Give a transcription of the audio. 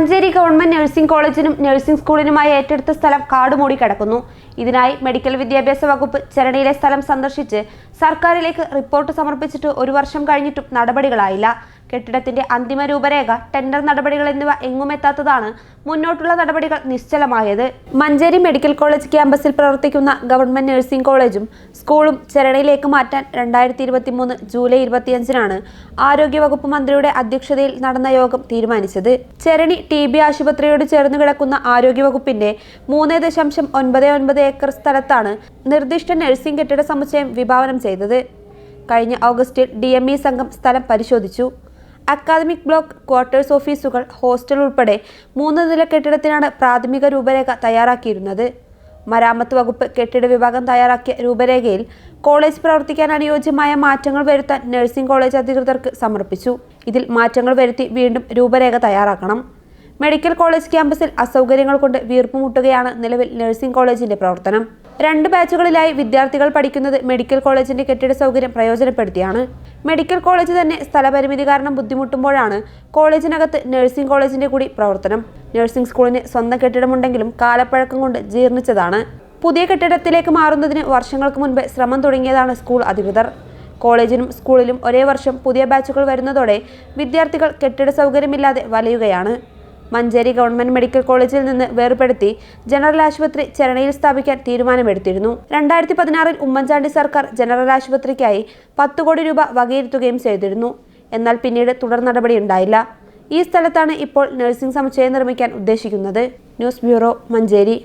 Manjeri government nursing കോളേജിനും nursing സ്കൂളിനുമായി ഏറ്റെടുത്ത സ്ഥലം കാടുമൂടി കിടക്കുന്നു. ഇതിനായി മെഡിക്കൽ വിദ്യാഭ്യാസ വകുപ്പ് ചരണിയിലെ സ്ഥലം സന്ദർശിച്ച് സർക്കാരിലേക്ക് റിപ്പോർട്ട് സമർപ്പിച്ചിട്ട് ഒരു വർഷം കഴിഞ്ഞിട്ടും നടപടികളായില്ല. കെട്ടിടത്തിന്റെ അന്തിമ രൂപരേഖ ടെൻഡർ നടപടികൾ എന്നിവ എങ്ങുമെത്താത്തതാണ് മുന്നോട്ടുള്ള നടപടികൾ നിശ്ചലമായത്. മഞ്ചേരി മെഡിക്കൽ കോളേജ് ക്യാമ്പസിൽ പ്രവർത്തിക്കുന്ന ഗവൺമെന്റ് നഴ്സിംഗ് കോളേജും സ്കൂളും ചരണിയിലേക്ക് മാറ്റാൻ രണ്ടായിരത്തി ഇരുപത്തി മൂന്ന് ജൂലൈ ഇരുപത്തിയഞ്ചിനാണ് ആരോഗ്യവകുപ്പ് മന്ത്രിയുടെ അധ്യക്ഷതയിൽ നടന്ന യോഗം തീരുമാനിച്ചത്. ചെരണി ടി ബി ആശുപത്രിയോട് ചേർന്ന് കിടക്കുന്ന ആരോഗ്യവകുപ്പിന്റെ മൂന്ന് ദശാംശം ഒൻപത് ഒൻപത് ഏക്കർ സ്ഥലത്താണ് നിർദ്ദിഷ്ട നഴ്സിംഗ് കെട്ടിട സമുച്ചയം വിഭാവനം ചെയ്തത്. കഴിഞ്ഞ ഓഗസ്റ്റിൽ ഡി സംഘം സ്ഥലം പരിശോധിച്ചു. അക്കാദമിക് ബ്ലോക്ക് ക്വാർട്ടേഴ്സ് ഓഫീസുകൾ ഹോസ്റ്റൽ ഉൾപ്പെടെ മൂന്ന് നില കെട്ടിടത്തിനാണ് പ്രാഥമിക രൂപരേഖ തയ്യാറാക്കിയിരുന്നത്. മരാമത്ത് വകുപ്പ് കെട്ടിട വിഭാഗം തയ്യാറാക്കിയ രൂപരേഖയിൽ കോളേജ് പ്രവർത്തിക്കാൻ അനുയോജ്യമായ മാറ്റങ്ങൾ വരുത്താൻ നഴ്സിംഗ് കോളേജ് അധികൃതർക്ക് സമർപ്പിച്ചു. ഇതിൽ മാറ്റങ്ങൾ വരുത്തി വീണ്ടും രൂപരേഖ തയ്യാറാക്കണം. മെഡിക്കൽ കോളേജ് ക്യാമ്പസിൽ അസൗകര്യങ്ങൾ കൊണ്ട് വീർപ്പുമുട്ടുകയാണ് നിലവിൽ നഴ്സിംഗ് കോളേജിന്റെ പ്രവർത്തനം. രണ്ട് ബാച്ചുകളിലായി വിദ്യാർത്ഥികൾ പഠിക്കുന്നത് മെഡിക്കൽ കോളേജിന്റെ കെട്ടിട സൗകര്യം പ്രയോജനപ്പെടുത്തിയാണ്. മെഡിക്കൽ കോളേജ് തന്നെ സ്ഥലപരിമിതി കാരണം ബുദ്ധിമുട്ടുമ്പോഴാണ് കോളേജിനകത്ത് നഴ്സിംഗ് കോളേജിന്റെ കൂടി പ്രവർത്തനം. നഴ്സിംഗ് സ്കൂളിന് സ്വന്തം കെട്ടിടമുണ്ടെങ്കിലും കാലപ്പഴക്കം കൊണ്ട് ജീർണിച്ചതാണ്. പുതിയ കെട്ടിടത്തിലേക്ക് മാറുന്നതിന് വർഷങ്ങൾക്ക് മുൻപ് ശ്രമം തുടങ്ങിയതാണ് സ്കൂൾ അധികൃതർ. കോളേജിനും സ്കൂളിലും ഒരേ വർഷം പുതിയ ബാച്ചുകൾ വരുന്നതോടെ വിദ്യാർത്ഥികൾ കെട്ടിട സൗകര്യമില്ലാതെ വലയുകയാണ്. മഞ്ചേരി ഗവൺമെന്റ് മെഡിക്കൽ കോളേജിൽ നിന്ന് വേർപെടുത്തി ജനറൽ ആശുപത്രി ചെറണയിൽ സ്ഥാപിക്കാൻ തീരുമാനമെടുത്തിരുന്നു. രണ്ടായിരത്തി പതിനാറിൽ ഉമ്മൻചാണ്ടി സർക്കാർ ജനറൽ ആശുപത്രിക്കായി പത്ത് കോടി രൂപ വകയിരുത്തുകയും ചെയ്തിരുന്നു. എന്നാൽ പിന്നീട് തുടർ നടപടി ഉണ്ടായില്ല. ഈ സ്ഥലത്താണ് ഇപ്പോൾ നഴ്സിംഗ് സമുച്ചയം നിർമ്മിക്കാൻ ഉദ്ദേശിക്കുന്നത്. News bureau Manjeri.